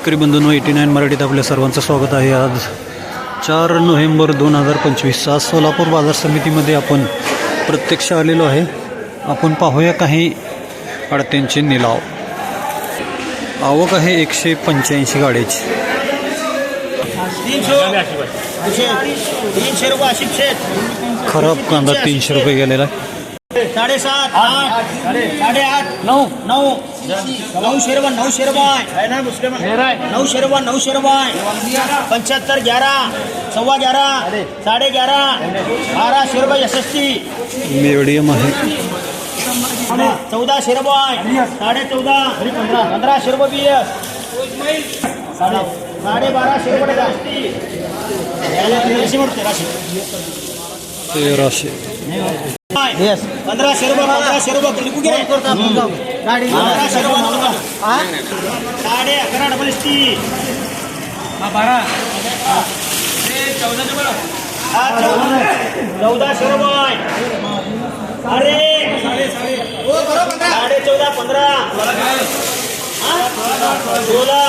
शेतकरी बंधूंनो eighty nine मराठीत आपल्या सर्वांचं स्वागत आहे. आज चार नोव्हेंबर दोन हजार पंचवीस आज सोलापूर बाजार समितीमध्ये आपण प्रत्यक्ष आलेलो आहे. आपण पाहूया काही अडत्यांचे निलाव. आवक आहे एकशे पंच्याऐंशी गाड्याची. खराब कांदा तीनशे रुपये गेलेला आहे. साडेसात आठ साडेआठ नऊ नऊ. नऊ शेरबा नऊ शेरबाय नऊ शेरबा नऊ शेरबाय पंच्याहत्तर ग्यारह सव्वा ग्यारह साडे ग्यारह बारा शेरबा यशस्वी। मीडियम आहे। चौदा शेरबाय साडे चौदा पंधरा पंधरा शेरबा बी साडे साडे बारा शेरबा जास्ती तेराशे येस पंधरा शेरबा पंधरा शेरबा लिखू घे पंधरा शेरबा साडे अकरा डबल टी बारा. चौदा. शेरबाय अरे. साडे चौदा पंधरा. सोळा.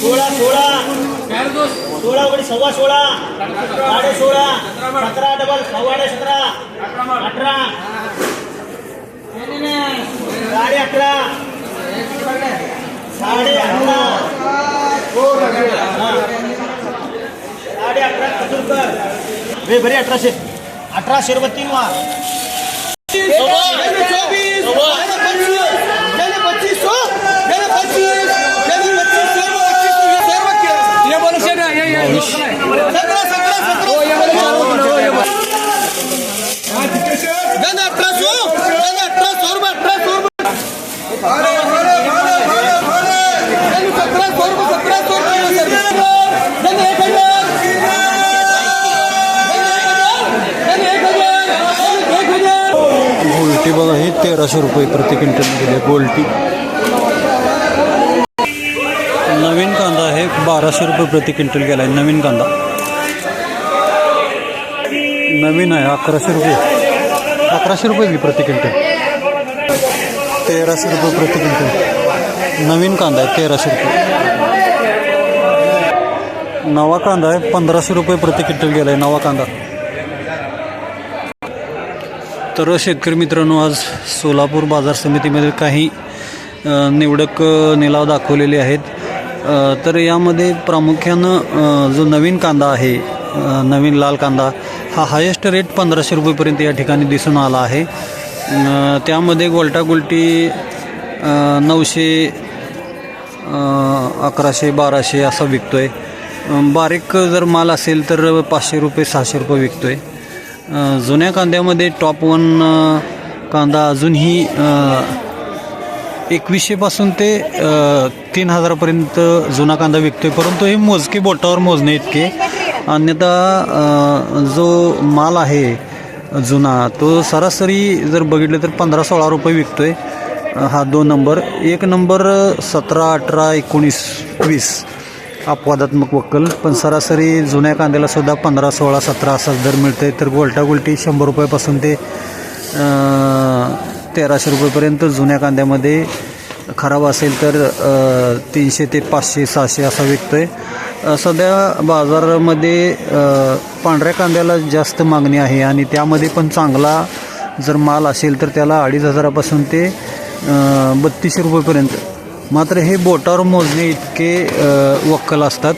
सोळा सोळा. सोळा उघडी सव्वा सोळा. साडे सोळा. सतरा डबल सव्वाडे सतरा. अठरा साडे अकरा साडे अकरा हा. साडे अकरा खजूरकर वे बरे अठराशे. अठराशे रुपये तीन वार गोल्टी बघा हे तेराशे रुपये प्रति क्विंटल दिले गोल्टी. नवीन कांदा आहे बाराशे रुपये प्रति क्विंटल गेला आहे नवीन कांदा. नवीन आहे अकराशे रुपये. अकराशे रुपये बी प्रति क्विंटल. तेराशे रुपये प्रति क्विंटल. नवीन कांदा आहे तेराशे रुपये. नवा कांदा आहे पंधराशे रुपये प्रति क्विंटल गेला आहे नवा कांदा. तर शेतकरी मित्रांनो आज सोलापूर बाजार समितीमध्ये काही निवडक निलाव दाखवलेले आहेत. तर यामध्ये प्रामुख्यानं जो नवीन कांदा आहे नवीन लाल कांदा हा हायेस्ट रेट पंधराशे रुपयेपर्यंत या ठिकाणी दिसून आला आहे. त्यामध्ये गोल्टा गोल्टी नऊशे अकराशे बाराशे असा विकतो आहे बारीक जर माल असेल तर पाचशे रुपये सहाशे रुपये विकतो आहे जुन्या कांद्यामध्ये टॉप वन कांदा अजूनही एकवीसशेपासून ते तीन हजारापर्यंत जुना कांदा विकतो आहे परंतु हे मोजके बोटावर मोजणे इतके. अन्यथा जो माल आहे जुना तो सरासरी जर बघितलं तर पंधरा सोळा रुपये विकतो आहे हा दोन नंबर. एक नंबर सतरा अठरा एकोणीस वीस. अपवादात्मक वक्कल पण सरासरी जुन्या कांद्याला सुद्धा पंधरा सोळा सतरा असा दर आहे तर गोलटा गोलटी शंभर रुपयापासून ते तेराशे रुपयेपर्यंत जुन्या कांद्यामध्ये खराब असेल तर तीनशे ते पाचशे सहाशे असा विकतोय. आहे सध्या बाजारामध्ये पांढऱ्या कांद्याला जास्त मागणी आहे आणि त्यामध्ये पण चांगला जर माल असेल तर त्याला अडीच हजारापासून ते बत्तीसशे रुपयेपर्यंत मात्र हे बोटावर मोजणे इतके वक्कल असतात.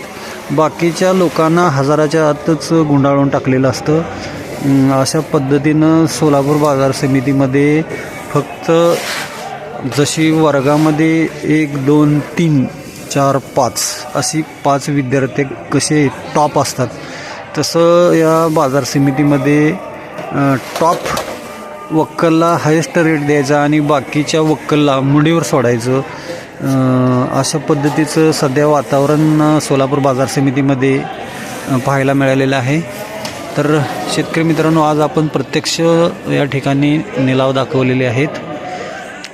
बाकीच्या लोकांना हजाराच्या आतच गुंडाळून टाकलेलं असतं. अशा पद्धतीनं सोलापूर बाजार समितीमध्ये फक्त जशी वर्गामध्ये एक दोन तीन चार पाच अशी पाच विद्यार्थी कसे टॉप असतात तसं या बाजार समितीमध्ये टॉप वक्कलला हायेस्ट रेट द्यायचा आणि बाकीच्या वक्कलला मुडीवर सोडायचं अशा पद्धतीचं सध्या वातावरण सोलापूर बाजार समितीमध्ये पाहायला मिळालेलं आहे. तर शेतकरी मित्रांनो आज आपण प्रत्यक्ष या ठिकाणी निलाव दाखवलेले आहेत.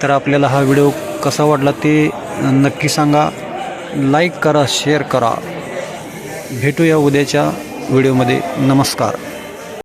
तर आपल्याला हा व्हिडिओ कसा वाटला ते नक्की सांगा. लाईक करा शेअर करा. भेटूया उद्याच्या व्हिडिओमध्ये. नमस्कार.